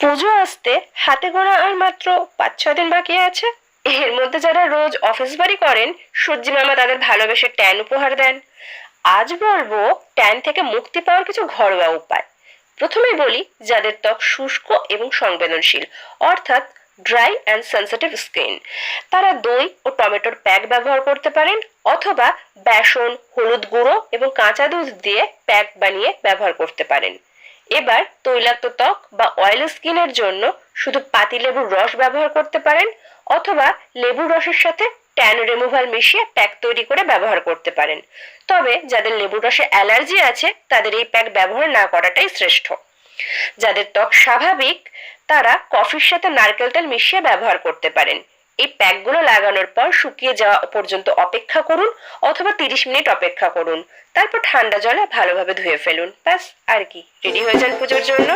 পুজো আসতে হাতে গোনা আর মাত্র পাঁচ ছ দিন বাকি আছে। এর মধ্যে যারা রোজ অফিস বাড়ি করেন, সূর্যি মামা তাদের ভালোবেসে ট্যান উপহার দেন। আজ বলব, ট্যান থেকে মুক্তি পাওয়ার কিছু ঘরোয়া উপায়। প্রথমেই বলি, যাদের ত্বক শুষ্ক এবং সংবেদনশীল, অর্থাৎ ড্রাই অ্যান্ড সেন্সিটিভ স্কিন। তারা দই ও টমেটোর প্যাক ব্যবহার করতে পারেন, অথবা বেসন, হলুদ গুঁড়ো এবং কাঁচা দুধ দিয়ে প্যাক বানিয়ে ব্যবহার করতে পারেন। এবার তৈলাক্ত ত্বক বা অয়েল স্কিনের জন্য শুধু পাতিলেবুর রস ব্যবহার করতে পারেন অথবা লেবুর রসের সাথে ট্যান রিমুভাল মিশিয়ে প্যাক তৈরি করে ব্যবহার করতে পারেন। তবে যাদের লেবুর রসে অ্যালার্জি আছে, তাদের এই প্যাক ব্যবহার না করাটাই শ্রেষ্ঠ। যাদের ত্বক স্বাভাবিক, তারা কফির সাথে নারকেল তেল মিশিয়ে ব্যবহার করতে পারেন। এই প্যাকগুলো লাগানোর পর শুকিয়ে যাওয়া পর্যন্ত অপেক্ষা করুন অথবা তিরিশ মিনিট অপেক্ষা করুন। তারপর ঠান্ডা জলে ভালোভাবে ধুয়ে ফেলুন। ব্যাস, আর কি। রেডি হয়ে যান পুজোর জন্য?